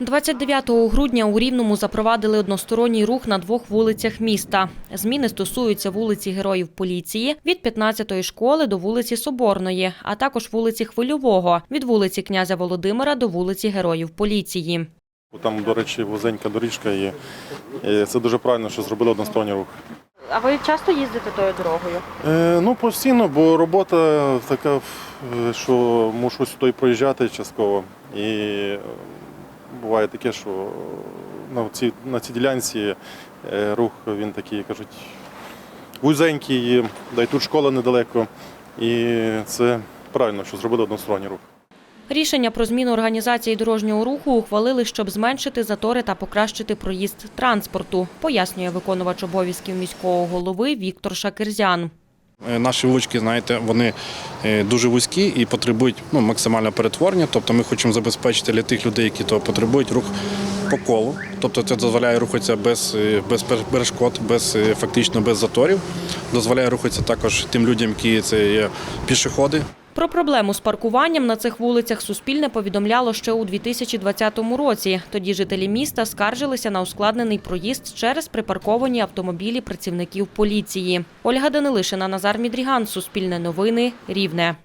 29 грудня у Рівному запровадили односторонній рух на двох вулицях міста. Зміни стосуються вулиці Героїв поліції від 15-ї школи до вулиці Соборної, а також вулиці Хвильового від вулиці князя Володимира до вулиці Героїв поліції. Там, до речі, вузенька доріжка є. І це дуже правильно, що зробили односторонній рух. А ви часто їздите тою дорогою? Е, ну, постійно, бо робота така, е, що мушу сюди проїжджати частково. І буває таке, що на цій, на цій ділянці е, рух він такий, кажуть, вузенький, да й тут школа недалеко. І це правильно, що зробили односторонній рух. Рішення про зміну організації дорожнього руху ухвалили, щоб зменшити затори та покращити проїзд транспорту, пояснює виконувач обов'язків міського голови Віктор Шакирзян. Е, Наші вулички, знаєте, вони е, дуже вузькі і потребують ну, максимального перетворення. Тобто ми хочемо забезпечити для тих людей, які того потребують, рух по колу. Тобто це дозволяє рухатися без, е, без перешкод, без, фактично без заторів. Дозволяє рухатися також тим людям, які це є пішоходи. Про проблему з паркуванням на цих вулицях Суспільне повідомляло ще у 2020 році. Тоді жителі міста скаржилися на ускладнений проїзд через припарковані автомобілі працівників поліції. Ольга Данилишина, Назар Мідріган, Суспільне новини, Рівне.